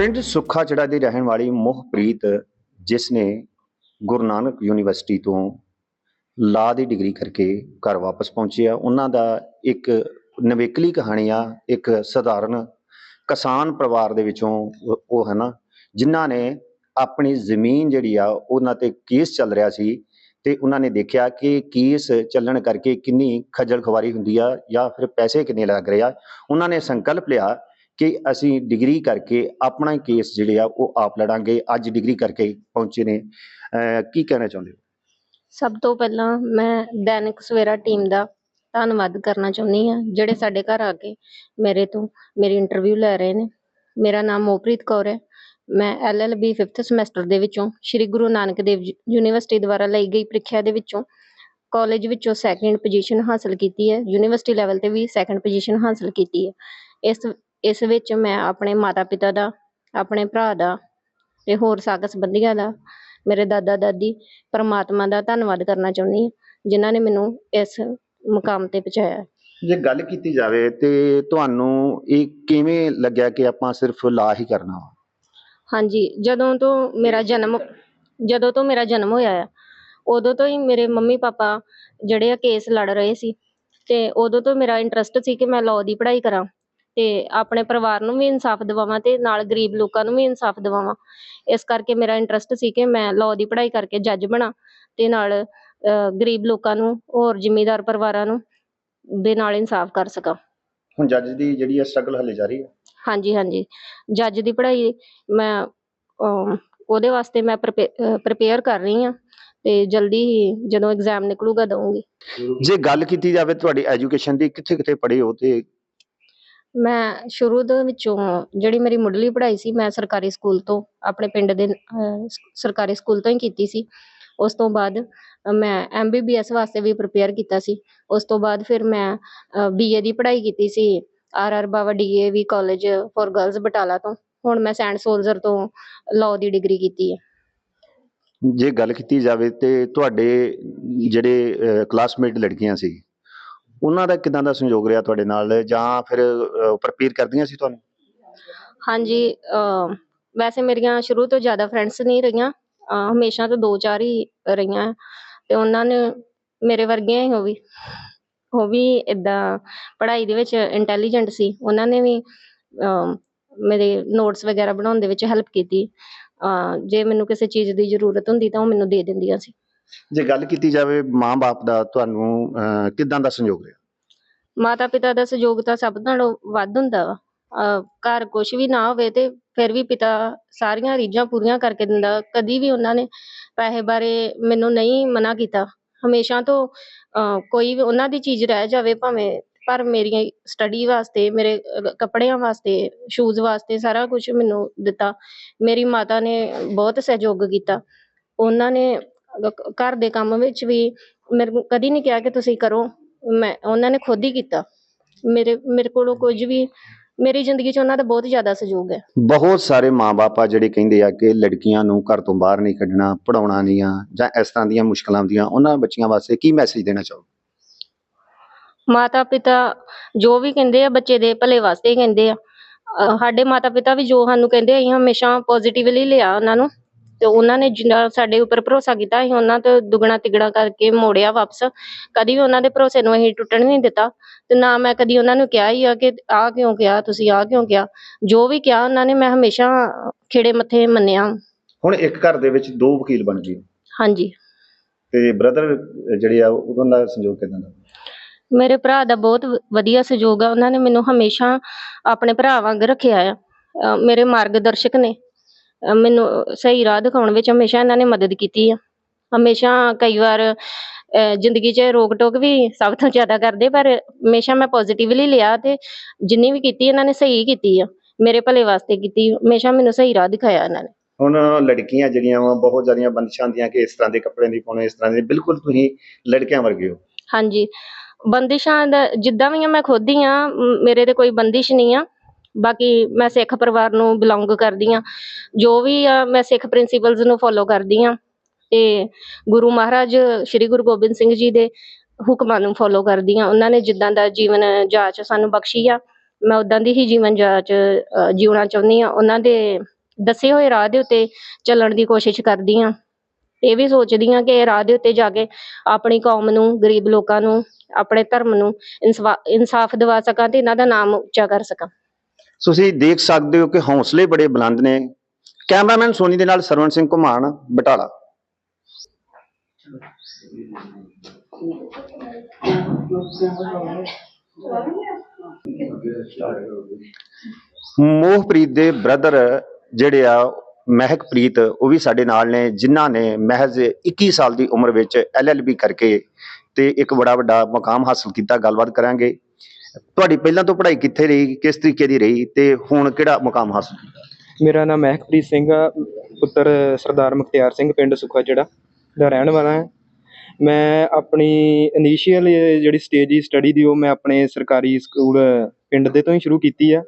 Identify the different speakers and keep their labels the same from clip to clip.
Speaker 1: ਪਿੰਡ ਸੁੱਖਾਚੜਾ ਦੀ ਰਹਿਣ ਵਾਲੀ ਮੋਹਪ੍ਰੀਤ, ਜਿਸ ਨੇ ਗੁਰੂ ਨਾਨਕ ਯੂਨੀਵਰਸਿਟੀ ਤੋਂ ਲਾ ਦੀ ਡਿਗਰੀ ਕਰਕੇ ਘਰ ਵਾਪਸ ਪਹੁੰਚੇ ਆ ਉਹਨਾਂ ਦਾ ਇੱਕ ਨਵੇਕਲੀ ਕਹਾਣੀ ਆ, ਇੱਕ ਸਧਾਰਨ ਕਿਸਾਨ ਪਰਿਵਾਰ ਦੇ ਵਿੱਚੋਂ ਉਹ- ਉਹ ਹੈ ਨਾ, ਜਿਨ੍ਹਾਂ ਨੇ ਆਪਣੀ ਜ਼ਮੀਨ ਜਿਹੜੀ ਆ, ਉਹਨਾਂ ਤੇ ਕੇਸ ਚੱਲ ਰਿਹਾ ਸੀ ਤੇ ਉਹਨਾਂ ਨੇ ਦੇਖਿਆ ਕਿ ਕੇਸ ਚੱਲਣ ਕਰਕੇ ਕਿੰਨੀ ਖੱਜਲ ਖਵਾਰੀ ਹੁੰਦੀ ਆ ਜਾਂ ਫਿਰ ਪੈਸੇ ਕਿੰਨੇ ਲੱਗ ਰਹੇ ਆ, ਉਹਨਾਂ ਨੇ ਸੰਕਲਪ ਲਿਆ ਕਿ ਅਸੀਂ ਡਿਗਰੀ ਕਰਕੇ ਆਪਣਾ ਹੀ ਕੇਸ ਜਿਹੜੇ ਆ ਉਹ ਆਪ ਲੜਾਂਗੇ। ਅੱਜ ਡਿਗਰੀ ਕਰਕੇ ਪਹੁੰਚੇ ਨੇ। ਕੀ ਕਹਿਣਾ ਚਾਹੁੰਦੇ ਹੋ?
Speaker 2: ਸਭ ਤੋਂ ਪਹਿਲਾਂ ਮੈਂ ਦੈਨਿਕ ਸਵੇਰਾ ਟੀਮ ਦਾ ਧੰਨਵਾਦ ਕਰਨਾ ਚਾਹੁੰਦੀ ਹਾਂ। ਜਿਹੜੇ ਸਾਡੇ ਘਰ ਆ ਕੇ ਮੇਰੇ ਤੋਂ ਮੇਰੀ ਇੰਟਰਵਿਊ ਲੈ ਰਹੇ ਨੇ। ਮੇਰਾ ਨਾਮ ਮੋਪ੍ਰੀਤ ਕੌਰ ਹੈ। ਮੈਂ ਐਲਐਲਬੀ 5th ਸਮੈਸਟਰ ਦੇ ਵਿੱਚੋਂ ਸ੍ਰੀ ਗੁਰੂ ਨਾਨਕ ਦੇਵ ਯੂਨੀਵਰਸਿਟੀ ਦੁਆਰਾ ਲਈ ਗਈ ਪ੍ਰੀਖਿਆ ਦੇ ਵਿੱਚੋਂ ਕਾਲਜ ਵਿੱਚੋਂ ਸੈਕੰਡ ਪੋਜੀਸ਼ਨ ਹਾਸਲ ਕੀਤੀ ਹੈ। ਯੂਨੀਵਰਸਿਟੀ ਲੈਵਲ ਤੇ ਵੀ ਸੈਕੰਡ ਪੋਜੀਸ਼ਨ ਹਾਸਲ ਕੀਤੀ ਹੈ। ਇਸ ਇਸ ਵਿੱਚ ਮੈਂ ਆਪਣੇ ਮਾਤਾ ਪਿਤਾ ਦਾ ਆਪਣੇ ਭਰਾ ਦਾ ਤੇ ਹੋਰ ਸਾਕ ਸੰਬੰਧੀਆਂ ਦਾ ਮੇਰੇ ਦਾਦਾ ਦਾਦੀ ਪਰਮਾਤਮਾ ਦਾ ਧੰਨਵਾਦ ਕਰਨਾ ਚਾਹੁੰਦੀ ਹਾਂ ਜਿਨ੍ਹਾਂ ਨੇ ਮੈਨੂੰ ਇਸ ਮੁਕਾਮ ਤੇ ਪਹੁੰਚਾਇਆ।
Speaker 1: ਜੇ ਗੱਲ ਕੀਤੀ ਜਾਵੇ ਤੇ ਤੁਹਾਨੂੰ ਇਹ ਕਿਵੇਂ ਲੱਗਿਆ ਕਿ ਆਪਾਂ ਸਿਰਫ ਲਾ ਹੀ ਕਰਨਾ ਵਾ?
Speaker 2: ਹਾਂਜੀ ਜਦੋਂ ਤੋਂ ਮੇਰਾ ਜਨਮ ਜਦੋਂ ਤੋਂ ਮੇਰਾ ਜਨਮ ਹੋਇਆ ਆ ਉਦੋਂ ਤੋਂ ਹੀ ਮੇਰੇ ਮੰਮੀ ਪਾਪਾ ਜਿਹੜੇ ਆ ਕੇਸ ਲੜ ਰਹੇ ਸੀ ਤੇ ਉਦੋਂ ਤੋਂ ਮੇਰਾ ਇੰਟਰਸਟ ਸੀ ਕਿ ਮੈਂ ਲਾਅ ਦੀ ਪੜ੍ਹਾਈ ਕਰਾਂ। ਤੇ ਆਪਣੇ ਪਰਿਵਾਰ ਨੂੰ ਵੀ ਇਨਸਾਫ ਦਿਵਾਵਾਂ ਤੇ ਨਾਲ ਗਰੀਬ ਲੋਕਾਂ ਨੂੰ ਵੀ ਇਨਸਾਫ ਦਿਵਾਵਾਂ। ਇਸ ਕਰਕੇ ਮੇਰਾ ਇੰਟਰਸਟ ਸੀ ਕਿ ਮੈਂ ਲਾਅ ਦੀ ਪੜ੍ਹਾਈ ਕਰਕੇ ਜੱਜ ਬਣਾ ਤੇ ਨਾਲ ਗਰੀਬ ਲੋਕਾਂ ਨੂੰ ਹੋਰ ਜ਼ਿਮੀਂਦਾਰ ਪਰਿਵਾਰਾਂ ਨੂੰ ਦੇ ਨਾਲ ਇਨਸਾਫ ਕਰ ਸਕਾਂ।
Speaker 1: ਹੁਣ ਜੱਜ ਦੀ ਜਿਹੜੀ ਆ ਸਟਰਗਲ ਹਲੇ ਜਾਰੀ ਹੈ?
Speaker 2: ਹਾਂਜੀ ਹਾਂਜੀ। ਜੱਜ ਦੀ ਪੜ੍ਹਾਈ ਮੈਂ ਉਹਦੇ ਵਾਸਤੇ ਮੈਂ ਪ੍ਰਪੇਅਰ ਕਰ ਰਹੀ ਹਾਂ ਤੇ ਜਲਦੀ ਹੀ ਜਦੋਂ ਐਗਜ਼ਾਮ ਨਿਕਲੂਗਾ ਦਊਂਗੀ।
Speaker 1: ਜੇ ਗੱਲ ਕੀਤੀ ਜਾਵੇ ਤੁਹਾਡੀ ਐਜੂਕੇਸ਼ਨ ਦੀ ਕਿੱਥੇ ਕਿੱਥੇ ਪੜ੍ਹੇ ਹੋ ਤੇ
Speaker 2: ਮੈਂ ਸ਼ੁਰੂ ਦੇ ਵਿੱਚੋਂ ਜਿਹੜੀ ਮੇਰੀ ਮੁੱਢਲੀ ਪੜ੍ਹਾਈ ਸੀ ਮੈਂ ਸਰਕਾਰੀ ਸਕੂਲ ਤੋਂ ਆਪਣੇ ਪਿੰਡ ਦੇ ਅਹ, ਸ- ਸਰਕਾਰੀ ਸਕੂਲ ਤੋਂ ਹੀ ਕੀਤੀ ਸੀ। ਉਸ ਤੋਂ ਬਾਅਦ ਅ, ਮੈਂ ਐਮਬੀਬੀਐਸ ਵਾਸਤੇ ਵੀ ਪ੍ਰਪੇਅਰ ਕੀਤਾ ਸੀ। ਉਸ ਤੋਂ ਬਾਅਦ ਫਿਰ ਮੈਂ ਬੀਏ ਦੀ ਪੜ੍ਹਾਈ ਕੀਤੀ ਸੀ R R Bawa DAV college for girls Batala ਤੋਂ। ਹੁਣ ਮੈਂ ਸੈਂਟ ਸੋਲਜਰ ਤੋਂ ਲਾਅ ਦੀ ਡਿਗਰੀ ਕੀਤੀ ਹੈ।
Speaker 1: ਜੇ ਗੱਲ ਕੀਤੀ ਜਾਵੇ ਤੇ ਤੁਹਾਡੇ ਜਿਹੜੇ ਕਲਾਸਮੇਟ ਲੜਕੀਆਂ ਸੀ ਉਹਨਾਂ ਦਾ ਕਿਦਾਂ ਦਾ ਸੰਯੋਗ ਰਿਹਾ ਤੁਹਾਡੇ ਨਾਲ? ਜਾਂ ਫਿਰ ਪ੍ਰਪੇਅਰ ਕਰਦੀਆਂ ਸੀ ਤੁਹਾਨੂੰ?
Speaker 2: ਹਾਂਜੀ ਅਹ, ਵੈਸੇ ਮੇਰੀਆਂ ਸ਼ੁਰੂ ਤੋਂ ਜ਼ਿਆਦਾ ਫਰੈਂਡਸ ਨਹੀਂ ਰਹੀਆਂ। ਅਹ, ਹਮੇਸ਼ਾ ਤੋਂ ਦੋ ਚਾਰ ਹੀ ਰਹੀਆਂ। ਤੇ ਉਹਨਾਂ ਨੇ ਮੇਰੇ ਵਰਗੀਆਂ ਹੀ ਉਹ ਵੀ ਉਹ ਵੀ ਇਦਾਂ ਪੜ੍ਹਾਈ ਦੇ ਵਿੱਚ ਇੰਟੈਲੀਜੈਂਟ ਸੀ। ਉਹਨਾਂ ਨੇ ਵੀ ਅਹ, ਮੇਰੇ ਨੋਟਸ ਵਗੈਰਾ ਬਣਾਉਣ ਦੇ ਵਿੱਚ ਹੈਲਪ ਕੀਤੀ। ਅਹ, ਜੇ ਮੈਨੂੰ ਕਿਸੇ ਚੀਜ਼ ਦੀ ਜ਼ਰੂਰਤ ਹੁੰਦੀ ਤਾਂ ਉਹ ਮੈਨੂੰ ਦੇ ਦਿੰਦੀਆਂ ਸੀ।
Speaker 1: ਜੇ ਗੱਲ ਕੀਤੀ ਜਾਵੇ ਮਾਂ-ਬਾਪ ਦਾ ਤੁਹਾਨੂੰ ਅਹ, ਦਾ ਸੰਯੋਗ ਰਿਹਾ?
Speaker 2: ਮਾਤਾ ਪਿਤਾ ਦਾ ਸਹਿਯੋਗ ਤਾਂ ਸਭ ਨਾਲੋਂ ਵੱਧ ਹੁੰਦਾ ਵਾ। ਅਹ ਘਰ ਕੁਝ ਵੀ ਨਾ ਹੋਵੇ ਤੇ ਫਿਰ ਵੀ ਪਿਤਾ ਸਾਰੀਆਂ ਰੀਝਾਂ ਪੂਰੀਆਂ ਕਰਕੇ ਦਿੰਦਾ। ਕਦੀ ਵੀ ਉਹਨਾਂ ਨੇ ਪੈਸੇ ਬਾਰੇ ਮੈਨੂੰ ਨਹੀਂ ਮਨਾ ਕੀਤਾ। ਹਮੇਸ਼ਾ ਤੋਂ ਅਹ ਕੋਈ ਵੀ ਉਹਨਾਂ ਦੀ ਚੀਜ਼ ਰਹਿ ਜਾਵੇ ਭਾਵੇਂ ਪਰ ਮੇਰੀਆਂ ਸਟੱਡੀ ਵਾਸਤੇ ਮੇਰੇ ਅਹ ਕੱਪੜਿਆਂ ਵਾਸਤੇ ਸ਼ੂਜ਼ ਵਾਸਤੇ ਸਾਰਾ ਕੁਝ ਮੈਨੂੰ ਦਿੱਤਾ। ਮੇਰੀ ਮਾਤਾ ਨੇ ਬਹੁਤ ਸਹਿਯੋਗ ਕੀਤਾ। ਉਹਨਾਂ ਨੇ ਘਰ ਦੇ ਕੰਮ ਵਿੱਚ ਵੀ ਮੈਨੂੰ ਕਦੀ ਨਹੀਂ ਕਿਹਾ ਕਿ ਤੁਸੀਂ ਕਰੋ। ਮੈਂ ਉਹਨਾਂ ਨੇ ਖੁਦ ਹੀ ਕੀਤਾ। ਮੇਰੇ ਮੇਰੇ ਕੋਲੋਂ ਕੁਝ ਵੀ ਮੇਰੀ ਜ਼ਿੰਦਗੀ 'ਚ ਉਹਨਾਂ ਦਾ ਬਹੁਤ ਜ਼ਿਆਦਾ ਸਹਿਯੋਗ ਹੈ।
Speaker 1: ਬਹੁਤ ਸਾਰੇ ਮਾਂ-ਬਾਪ ਆ ਜਿਹੜੇ ਕਹਿੰਦੇ ਆ ਕਿ ਲੜਕੀਆਂ ਨੂੰ ਘਰ ਤੋਂ ਬਾਹਰ ਨਹੀਂ ਕੱਢਣਾ ਪੜਾਉਣਾ ਨਹੀਂ ਆ ਜਾਂ ਇਸ ਤਰ੍ਹਾਂ ਦੀਆਂ ਮੁਸ਼ਕਲਾਂ ਆਉਂਦੀਆਂ ਉਹਨਾਂ ਬੱਚੀਆਂ ਵਾਸਤੇ ਕੀ ਮੈਸੇਜ ਦੇਣਾ ਚਾਹੋ
Speaker 2: ਮਾਤਾ ਪਿਤਾ ਜੋ ਵੀ ਕਹਿੰਦੇ ਆ ਬੱਚੇ ਦੇ ਭਲੇ ਵਾਸਤੇ ਹੀ ਕਹਿੰਦੇ ਆ। ਅਹ ਸਾਡੇ ਮਾਤਾ ਪਿਤਾ ਵੀ ਜੋ ਸਾਨੂੰ ਕਹਿੰਦੇ ਆ, ਅਸੀਂ ਹਮੇਸ਼ਾ ਪੋਜ਼ਿਟਿਵਲੀ ਲਿਆ ਉਹਨਾਂ ਨੂੰ। ਤੇ ਉਹਨਾਂ ਨੇ ਜਿੰਨਾ ਸਾਡੇ ਉੱਪਰ ਭਰੋਸਾ ਕੀਤਾ ਅਸੀਂ ਉਹਨਾਂ ਤੋਂ ਦੁੱਗਣਾ ਤਿੱਗਣਾ ਕਰਕੇ ਮੋੜਿਆ ਵਾਪਸ। ਕਦੀ ਵੀ ਉਹਨਾਂ ਦੇ ਭਰੋਸੇ ਨੂੰ ਅਸੀਂ ਟੁੱਟਣ ਨਹੀਂ ਦਿੱਤਾ ਤੇ ਨਾ ਮੈਂ ਕਦੀ ਉਹਨਾਂ ਨੂੰ ਕਿਹਾ ਹੀ ਆ ਕਿ ਆਹ ਕਿਉਂ ਕਿਹਾ ਤੁਸੀਂ ਆਹ ਕਿਉਂ ਕਿਹਾ। ਜੋ ਵੀ ਕਿਹਾ ਉਹਨਾਂ ਨੇ ਮੈਂ ਹਮੇਸ਼ਾ ਖਿੜੇ ਮੱਥੇ ਮੰਨਿਆ।
Speaker 1: ਹੁਣ ਇੱਕ ਘਰ ਦੇ ਵਿੱਚ ਦੋ ਵਕੀਲ ਬਣ ਗਏ।
Speaker 2: ਹਾਂਜੀ।
Speaker 1: ਤੇ ਬ੍ਰਦਰ ਜਿਹੜੇ ਆ ਉਹਨਾਂ ਦਾ ਸੰਯੋਗ ਕਿਦਾਂ ਦਾ?
Speaker 2: ਮੇਰੇ ਭਰਾ ਦਾ ਬਹੁਤ ਵਧੀਆ ਸਹਿਯੋਗ ਆ। ਉਹਨਾਂ ਨੇ ਮੈਨੂੰ ਹਮੇਸ਼ਾ ਆਪਣੇ ਭਰਾ ਵਾਂਗ ਰੱਖਿਆ ਆ। ਮੇਰੇ ਮਾਰਗਦਰਸ਼ਕ ਨੇ। ਮੈਨੂੰ ਸਹੀ ਰਾਹ ਦਿਖਾਉਣ ਵਿੱਚ ਹਮੇਸ਼ਾ ਇਹਨਾਂ ਨੇ ਮਦਦ ਕੀਤੀ ਆ। ਹਮੇਸ਼ਾ ਕਈ ਵਾਰ ਜ਼ਿੰਦਗੀ 'ਚ ਰੋਕ ਟੋਕ ਵੀ ਸਭ ਤੋਂ ਜ਼ਿਆਦਾ ਕਰਦੇ ਪਰ ਹਮੇਸ਼ਾ ਮੈਂ ਪੋਜ਼ਿਟਿਵਲੀ ਲਿਆ ਤੇ ਜਿੰਨੀ ਵੀ ਕੀਤੀ ਇਹਨਾਂ ਨੇ ਸਹੀ ਕੀਤੀ ਆ। ਮੇਰੇ ਭਲੇ ਵਾਸਤੇ ਕੀਤੀ ਹਮੇਸ਼ਾ ਮੈਨੂੰ ਸਹੀ ਰਾਹ ਦਿਖਾਇਆ ਇਹਨਾਂ ਨੇ।
Speaker 1: ਹੁਣ ਲੜਕੀਆਂ ਜਿਹੜੀਆਂ ਵਾ ਬਹੁਤ ਜ਼ਿਆਦੀਆਂ ਬੰਦਸ਼ਾਂ ਦੀਆਂ ਕਿ ਇਸ ਤਰ੍ਹਾਂ ਦੇ ਕੱਪੜੇ ਨਹੀਂ ਪਾਉਣੇ ਇਸ ਤਰ੍ਹਾਂ ਦੇ ਬਿਲਕੁਲ ਤੁਸੀਂ ਲੜਕਿਆਂ ਵਰਗੇ ਹੋ।
Speaker 2: ਹਾਂਜੀ। ਬੰਦਿਸ਼ਾਂ ਦਾ ਜਿੱਦਾਂ ਵੀ ਆ ਮੈਂ ਖੁਦ ਹੀ ਆ ਮੇਰੇ ਤੇ ਕੋਈ ਬੰਦਿਸ਼ ਨਹੀਂ ਆ। ਬਾਕੀ ਮੈਂ ਸਿੱਖ ਪਰਿਵਾਰ ਨੂੰ ਬਿਲੋਂਗ ਕਰਦੀ ਆ ਜੋ ਵੀ ਆ, ਮੈਂ ਸਿੱਖ ਪ੍ਰਿੰਸੀਪਲਸ ਨੂੰ ਫੋਲੋ ਕਰਦੀ ਆ ਤੇ ਗੁਰੂ ਮਹਾਰਾਜ, ਸ੍ਰੀ ਗੁਰੂ ਗੋਬਿੰਦ ਸਿੰਘ ਜੀ ਦੇ ਹੁਕਮਾਂ ਨੂੰ ਫੋਲੋ ਕਰਦੀ ਆ ਉਹਨਾਂ ਨੇ ਜਿੱਦਾਂ ਦਾ ਜੀਵਨ, ਜਾਚ ਸਾਨੂੰ ਬਖਸ਼ੀ ਆ, ਮੈਂ ਉਦਾਂ ਦੀ ਹੀ ਜੀਵਨ ਜਾਚ ਜਿਉਣਾ ਚਾਹੁੰਦੀ ਆ ਉਹਨਾਂ ਦੇ ਦੱਸੇ ਹੋਏ ਰਾਹ ਦੇ ਉੱਤੇ ਚੱਲਣ ਦੀ ਕੋਸ਼ਿਸ਼ ਕਰਦੀ ਆ ਇਹ ਵੀ ਸੋਚਦੀ ਆ ਕਿ ਰਾਹ ਦੇ ਉੱਤੇ ਜਾ ਕੇ ਆਪਣੀ ਕੌਮ ਨੂੰ, ਗਰੀਬ ਲੋਕਾਂ ਨੂੰ, ਆਪਣੇ ਧਰਮ ਨੂੰ ਇਨਸਵਾ- ਇਨਸਾਫ ਦਿਵਾ ਸਕਾਂ ਤੇ ਇਹਨਾਂ ਦਾ ਨਾਮ ਉੱਚਾ ਕਰ ਸਕਾਂ।
Speaker 1: ਤੁਸੀਂ ਦੇਖ ਸਕਦੇ ਹੋ ਕਿ ਹੌਸਲੇ ਬੜੇ ਬੁਲੰਦ ਨੇ। ਕੈਮਰਾਮੈਨ ਸੋਨੀ ਦੇ ਨਾਲ ਸਰਵਣ ਸਿੰਘ ਘੁਮਾਣ, ਬਟਾਲਾ। ਮੋਹਪ੍ਰੀਤ ਦੇ ਬ੍ਰਦਰ ਜਿਹੜੇ ਆ, ਮਹਿਕਪ੍ਰੀਤ, ਉਹ ਵੀ ਸਾਡੇ ਨਾਲ ਨੇ, ਜਿਨ੍ਹਾਂ ਨੇ ਮਹਿਜ਼ 21 ਸਾਲ ਦੀ ਉਮਰ ਵਿੱਚ ਐਲਐਲਬੀ ਕਰਕੇ ਤੇ ਇੱਕ ਬੜਾ ਵੱਡਾ ਮੁਕਾਮ ਹਾਸਲ ਕੀਤਾ। ਗੱਲਬਾਤ ਕਰਾਂਗੇ। ਤੁਹਾਡੀ ਪਹਿਲਾਂ ਤੋਂ ਪੜ੍ਹਾਈ ਕਿੱਥੇ ਰਹੀ, ਕਿਸ ਤਰੀਕੇ ਦੀ ਰਹੀ ਤੇ ਹੁਣ ਕਿਹੜਾ ਮੁਕਾਮ ਹਾਸਲ ਕੀਤਾ?
Speaker 3: ਮੇਰਾ ਨਾਮ ਮਹਿਕਪ੍ਰੀਤ ਸਿੰਘ ਆ, ਪੁੱਤਰ ਸਰਦਾਰ ਮੁਖਤਿਆਰ ਸਿੰਘ, ਪਿੰਡ ਸੁੱਖਾ ਜਿਹੜਾ, ਦਾ ਰਹਿਣ ਵਾਲਾ ਹਾਂ। ਮੈਂ ਆਪਣੀ ਇਨੀਸ਼ੀਅਲ ਜਿਹੜੀ ਸਟੇਜ ਦੀ ਸਟੱਡੀ ਦੀ ਉਹ ਮੈਂ ਆਪਣੇ ਸਰਕਾਰੀ ਸਕੂਲ ਪਿੰਡ ਦੇ ਤੋਂ ਹੀ ਸ਼ੁਰੂ ਕੀਤੀ ਆ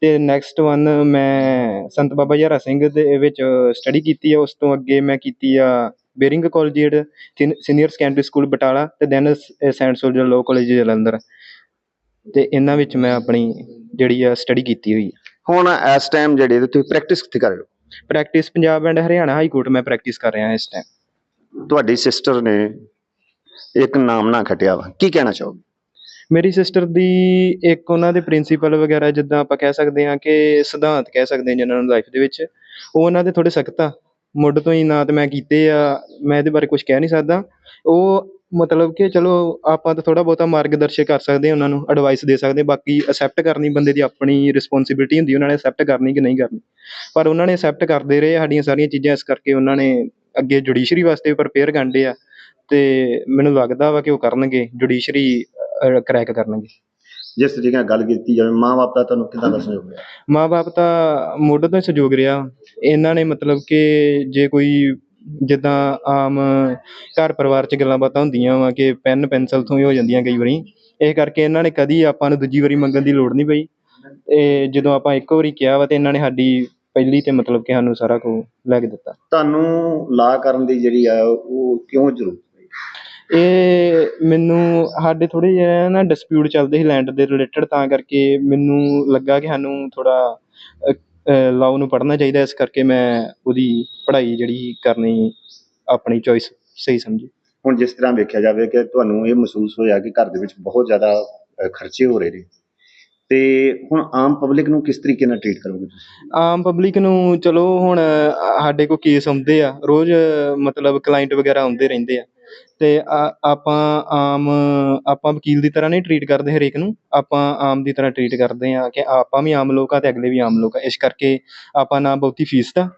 Speaker 3: ਤੇ ਨੈਕਸਟ ਵਨ ਮੈਂ ਸੰਤ ਬਾਬਾ ਯਾਰਾ ਸਿੰਘ ਦੇ ਵਿੱਚ ਸਟੱਡੀ ਕੀਤੀ ਆ, ਉਸ ਤੋਂ ਅੱਗੇ ਮੈਂ ਕੀਤੀ ਆ Baring collegiate senior secondary school Batala ਤੇ then saint soldier law college Jalandhar. ਤੇ ਇਹਨਾਂ ਵਿੱਚ ਮੈਂ ਆਪਣੀ ਜਿਹੜੀ ਆ ਸਟੱਡੀ ਕੀਤੀ ਹੋਈ
Speaker 1: ਹੁਣ ਇਸ ਟਾਈਮ ਜਿਹੜੇ ਤੁਸੀਂ ਪ੍ਰੈਕਟਿਸ ਕਿੱਥੇ ਕਰ ਰਹੇ ਹੋ?
Speaker 3: Practice Punjab and Haryana high court ਮੈਂ ਪ੍ਰੈਕਟਿਸ ਕਰ ਰਿਹਾ ਇਸ ਟਾਈਮ
Speaker 1: ਤੁਹਾਡੀ ਸਿਸਟਰ ਨੇ ਇੱਕ ਨਾਮ ਨਾ ਖਟਿਆ ਵਾ। ਕੀ ਕਹਿਣਾ ਚਾਹੋਗੇ?
Speaker 3: ਮੇਰੀ ਸਿਸਟਰ ਦੀ ਇੱਕ ਉਹਨਾਂ ਦੇ ਪ੍ਰਿੰਸੀਪਲ ਵਗੈਰਾ ਜਿੱਦਾਂ ਆਪਾਂ ਕਹਿ ਸਕਦੇ ਹਾਂ ਕਿ ਸਿਧਾਂਤ ਕਹਿ ਸਕਦੇ ਹਾਂ ਜਿਹਨਾਂ ਨੂੰ ਲਾਈਫ ਦੇ ਵਿੱਚ। ਉਹ ਉਹਨਾਂ ਦੇ ਥੋੜੇ ਸਖਤ ਆ। ਮੁੱਢ ਤੋਂ ਹੀ ਨਾ ਤੇ ਮੈਂ ਕੀਤੇ ਆ। ਮੈਂ ਇਹਦੇ ਬਾਰੇ ਕੁਝ ਕਹਿ ਨਹੀਂ ਸਕਦਾ। ਉਹ ਮਤਲਬ ਕਿ ਚਲੋ ਆਪਾਂ ਤਾਂ ਥੋੜਾ ਬਹੁਤਾ ਮਾਰਗਦਰਸ਼ਨ ਕਰ ਸਕਦੇ ਹਾਂ ਉਹਨਾਂ ਨੂੰ ਐਡਵਾਈਸ ਦੇ ਸਕਦੇ। ਬਾਕੀ ਅਸੈਪਟ ਕਰਨੀ ਬੰਦੇ ਦੀ ਆਪਣੀ ਰਿਸਪੌਂਸਿਬਿਲਟੀ ਹੁੰਦੀ ਉਹਨਾਂ ਨੇ ਅਸੈਪਟ ਕਰਨੀ ਕਿ ਨਹੀਂ ਕਰਨੀ। ਪਰ ਉਹਨਾਂ ਨੇ ਅਸੈਪਟ ਕਰਦੇ ਰਹੇ ਸਾਡੀਆਂ ਸਾਰੀਆਂ ਚੀਜ਼ਾਂ ਇਸ ਕਰਕੇ ਉਹਨਾਂ ਨੇ ਅੱਗੇ ਜੁਡੀਸ਼ਰੀ ਵਾਸਤੇ ਪ੍ਰਪੇਅਰ ਕਰਦੇ ਆ ਤੇ ਮੈਨੂੰ ਲੱਗਦਾ ਵਾ ਕਿ ਉਹ ਕਰਨਗੇ ਜੁਡੀਸ਼ਰੀ ਕਰੈਕ ਕਰਨਗੇ।
Speaker 1: ਜਿਸ ਤਰੀਕੇ ਨਾਲ ਗੱਲ ਕੀਤੀ ਜਾਵੇ ਮਾਂ-ਬਾਪ ਦਾ ਤੁਹਾਨੂੰ ਕਿੱਦਾਂ ਦਾ ਸਹਿਯੋਗ ਰਿਹਾ?
Speaker 3: ਮਾਂ-ਬਾਪ ਤਾਂ ਮੁੱਢ ਤੋਂ ਸਹਿਯੋਗ ਰਿਹਾ। ਇਹਨਾਂ ਨੇ ਮਤਲਬ ਕਿ ਜੇ ਕੋਈ ਜਿੱਦਾਂ ਆਮ ਘਰ ਪਰਿਵਾਰ 'ਚ ਗੱਲਾਂ ਬਾਤਾਂ ਹੁੰਦੀਆਂ ਵਾ ਕਿ ਪੈਨ ਪੈਨਸਲ ਤੋਂ ਹੀ ਹੋ ਜਾਂਦੀਆਂ ਕਈ ਵਾਰੀ। ਇਹ ਕਰਕੇ ਇਹਨਾਂ ਨੇ ਕਦੀ ਆਪਾਂ ਨੂੰ ਦੂਜੀ ਵਾਰੀ ਮੰਗਣ ਦੀ ਲੋੜ ਨਹੀਂ ਪਈ। ਤੇ ਜਦੋਂ ਆਪਾਂ ਇੱਕ ਵਾਰੀ ਕਿਹਾ ਵਾ ਤੇ ਇਹਨਾਂ ਨੇ ਸਾਡੀ ਪਹਿਲੀ ਤੇ ਮਤਲਬ ਕਿ ਸਾਨੂੰ ਸਾਰਾ ਕੁਝ ਲੈ ਕੇ ਦਿੱਤਾ।
Speaker 1: ਤੁਹਾਨੂੰ ਲਾ ਕਰਨ ਦੀ ਜਿਹੜੀ ਆ ਉਹ ਕਿਉਂ ਜ਼ਰੂਰਤ ਪਈ?
Speaker 3: ਇਹ ਮੈਨੂੰ ਸਾਡੇ ਥੋੜੇ ਜਿਹਾ ਨਾ ਡਿਸਪਿਊਟ ਚੱਲਦੇ ਸੀ ਲੈਂਡ ਦੇ ਰਿਲੇਟਡ ਤਾਂ ਕਰਕੇ ਮੈਨੂੰ ਲੱਗਾ ਕਿ ਸਾਨੂੰ ਥੋੜਾ ਲਾਅ ਨੂੰ ਪੜ੍ਹਨਾ ਚਾਹੀਦਾ ਇਸ ਕਰਕੇ ਮੈਂ ਉਹਦੀ ਪੜ੍ਹਾਈ ਜਿਹੜੀ ਕਰਨੀ ਆਪਣੀ ਚੋਇਸ ਸਹੀ ਸਮਝੀ।
Speaker 1: ਹੁਣ ਜਿਸ ਤਰ੍ਹਾਂ ਵੇਖਿਆ ਜਾਵੇ ਕਿ ਤੁਹਾਨੂੰ ਇਹ ਮਹਿਸੂਸ ਹੋਇਆ ਕਿ ਘਰ ਦੇ ਵਿੱਚ ਬਹੁਤ ਜ਼ਿਆਦਾ ਖਰਚੇ ਹੋ ਰਹੇ ਨੇ ਤੇ ਹੁਣ ਆਮ ਪਬਲਿਕ ਨੂੰ ਕਿਸ ਤਰੀਕੇ ਨਾਲ ਟ੍ਰੀਟ ਕਰੋਗੇ ਤੁਸੀਂ?
Speaker 3: ਆਮ ਪਬਲਿਕ ਨੂੰ ਚਲੋ ਹੁਣ ਸਾਡੇ ਕੋਲ ਕੇਸ ਆਉਂਦੇ ਆ ਰੋਜ਼ ਮਤਲਬ ਕਲਾਇੰਟ ਵਗੈਰਾ ਆਉਂਦੇ ਰਹਿੰਦੇ ਆ। ਤੇ ਆ- ਆਪਾਂ ਆਮ, ਆਪਾਂ ਵਕੀਲ ਦੀ ਤਰ੍ਹਾਂ ਨਹੀਂ ਟਰੀਟ ਕਰਦੇ ਹਰੇਕ ਨੂੰ, ਆਪਾਂ ਆਮ ਦੀ ਤਰ੍ਹਾਂ ਟਰੀਟ ਕਰਦੇ ਆ ਕਿ ਆਪਾਂ ਵੀ ਆਮ ਲੋਕ ਆ ਤੇ ਅਗਲੇ ਵੀ ਆਮ ਲੋਕ ਆ। ਇਸ ਕਰਕੇ ਆਪਾਂ ਨਾ ਬਹੁਤੀ ਫੀਸ ਦਾ,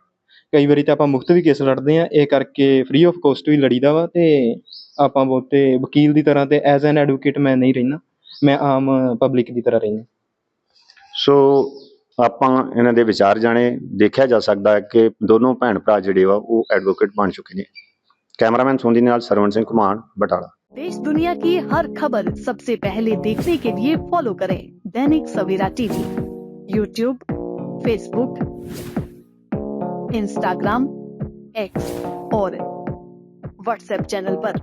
Speaker 3: ਕਈ ਵਾਰੀ ਤਾਂ ਆਪਾਂ ਮੁਫਤ ਵੀ ਕੇਸ ਲੜਦੇ ਆ ਇਹ ਕਰਕੇ ਫ੍ਰੀ ਆਫ ਕੋਸਟ ਵੀ ਲੜੀਦਾ ਵਾ ਅਤੇ ਆਪਾਂ ਬਹੁਤੇ ਵਕੀਲ ਦੀ ਤਰ੍ਹਾਂ ਤੇ ਐਜ਼ ਐਨ ਐਡਵੋਕੇਟ ਮੈਂ ਨਹੀਂ ਰਹਿਣਾ ਮੈਂ ਆਮ ਪਬਲਿਕ ਦੀ ਤਰ੍ਹਾਂ ਰਹਿਣਾ
Speaker 1: ਸੋ ਆਪਾਂ ਇਹਨਾਂ ਦੇ ਵਿਚਾਰ ਜਾਣੇ, ਦੇਖਿਆ ਜਾ ਸਕਦਾ ਹੈ ਕਿ ਦੋਨੋਂ ਭੈਣ ਭਰਾ ਜਿਹੜੇ ਵਾ ਉਹ ਐਡਵੋਕੇਟ ਬਣ ਚੁੱਕੇ ਨੇ। कैमरामैन सोनी लाल सरवण सिंह कुमार, बटाला।
Speaker 4: देश दुनिया की हर खबर सबसे पहले देखने के लिए फॉलो करें Dainik Savera TV. YouTube Facebook Instagram X और व्हाट्सएप चैनल पर।